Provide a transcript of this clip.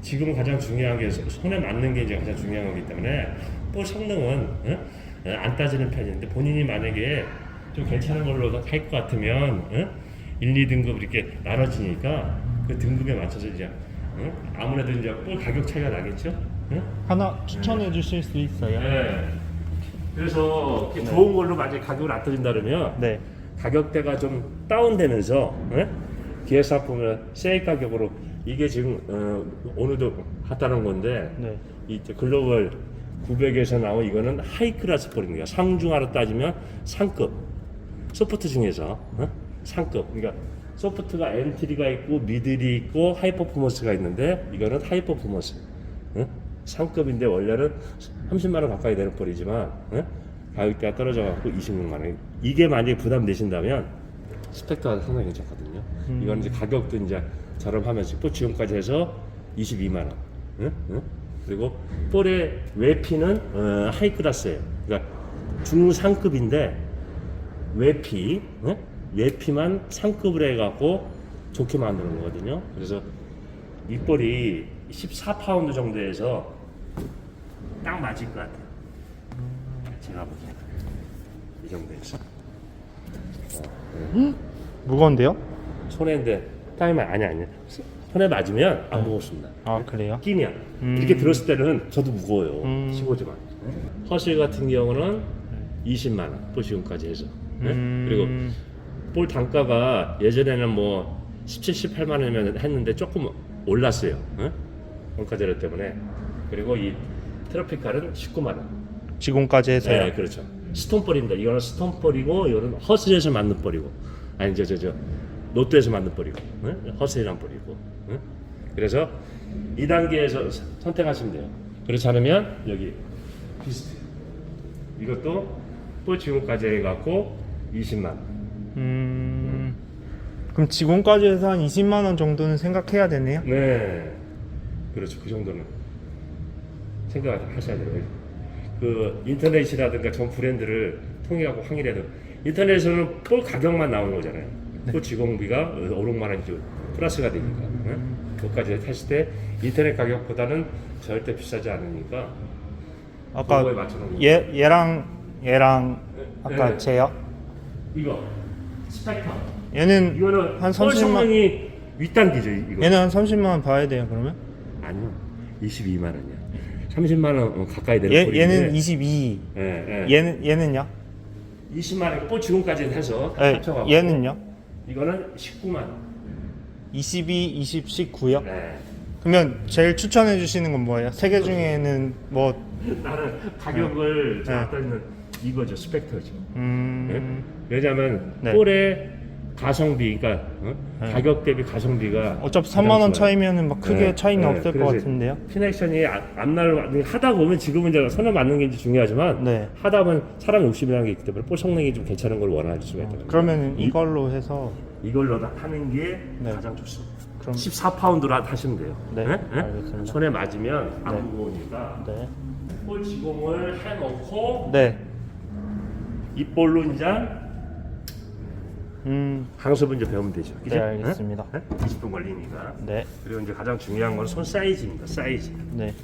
지금 가장 중요한 게 손에 맞는 게 이제 가장 중요한 거기 때문에 볼 성능은 어? 어, 안 따지는 편인데 본인이 만약에 좀 괜찮은 걸로 할 것 같으면 어? 1, 2등급 이렇게 나눠지니까 그 등급에 맞춰서 이제 어? 아무래도 이제 볼 가격 차이가 나겠죠. 어? 하나 추천해 주실 수 있어요? 네. 그래서 이렇게 좋은 걸로 만약에 가격을 낮춰준다 그러면 네. 가격대가 좀 다운되면서 예? 기획사 보면 세일 가격으로 이게 지금 어, 오늘도 핫하는 건데 네. 이 글로벌 900에서 나온 이거는 하이 클래스 볼입니다. 상중하로 따지면 상급 소프트 중에서 어? 상급 그러니까 소프트가 엔트리가 있고 미들이 있고 하이 퍼포먼스가 있는데 이거는 하이 퍼포먼스 어? 상급인데 원래는 30만 원 가까이 되는 볼이지만 어? 가격대가 떨어져 갖고 26만 원 이게 만약에 부담되신다면 스펙터가 상당히 괜찮거든요. 이건 이제 가격도 이제 저렴하면서 또 지금까지 해서 22만 원. 응? 응? 그리고 볼의 외피는 어, 하이 클래스예요. 그러니까 중상급인데 외피, 응? 외피만 상급을 해갖고 좋게 만드는 거거든요. 그래서 이 볼이 14파운드 정도에서 딱 맞을 것 같아요. 제가 보기에는 이 정도에서. 무거운데요? 손에인데 타이머 아니 아니 손에 맞으면 안 무겁습니다. 아 그래요? 끼면 음. 이렇게 들었을 때는 저도 무거워요. 음. 15지만. 허실 같은 경우는 20만 원, 볼 지금까지 해서. 네? 음. 그리고 볼 단가가 예전에는 뭐 17, 18만 원이면 했는데 조금 올랐어요. 네? 원가제로 때문에. 그리고 이 트로피칼은 19만 원. 지금까지 해서요? 네, 그렇죠. 스톤볼입니다. 이거는 스톤볼이고, 이거는 허슬에서 만든 볼이고, 아니 저 저 저 롯데에서 만든 응? 허슬이란 볼이고. 응? 그래서 2 단계에서 선택하시면 돼요. 그렇지 않으면 여기 비슷해요. 이것도 볼 지금까지 해갖고 20만 원. 음. 그럼 지금까지 해서 한 20만 원 정도는 생각해야 되네요. 네, 그렇죠. 그 정도는 생각을 하셔야 돼요. 그 인터넷이라든가 전 브랜드를 통해 갖고 항의해도 인터넷에서는 볼 가격만 나오는 거잖아요. 볼 직원비가 5, 6만 원 정도 플러스가 되니까. 응? 그것까지 했을 때 인터넷 가격보다는 절대 비싸지 않으니까 아까 그거에 맞춰놓은 거. 얘 얘랑 얘랑 아까 네. 쟤요? 이거 스펙터 얘는 이거는 한볼 30만 성능이 윗단계죠 이거. 얘는 한 30만 원 봐야 돼요 그러면? 아니요, 22만 원이야. 30만 원 가까이 되는 얘 볼인데. 얘는 22. 예, 예. 얘는 얘는요? 20만 원, 또 지금까지 해서 예, 합쳐갖고 얘는요? 이거는 19만 원. 22, 20, 19요? 네. 그러면 제일 추천해 주시는 건 뭐예요? 세 개 중에는 뭐 나는 가격을 네. 제가 있는 이거죠, 스펙터죠. 음. 네? 왜냐하면 네. 볼의 가성비, 그러니까 어? 네. 가격 대비 가성비가 어차피 가장 3만 원. 차이면은 막 크게 네, 차이는 네. 없을 것 그래서 같은데요. 피넥션이 앞날 하다 보면 지금은 이제 손에 맞는 게 이제 중요하지만 네. 하다 보면 사람 욕심이라는 게 있기 때문에 볼 성능이 좀 괜찮은 걸 원할 수가 있다. 그러면 이걸로 해서 이걸로 하는 게 네. 가장 좋습니다. 그럼 14파운드로 하시면 돼요. 네, 네? 알겠습니다. 손에 맞으면 안 네. 무거우니까 네. 볼 지공을 해놓고 네. 이 볼로 이제 음. 강습을 이제 배우면 되죠. 그죠? 네, 알겠습니다. 네? 20분 걸리니까. 네. 그리고 이제 가장 중요한 건 손 사이즈입니다. 사이즈. 네.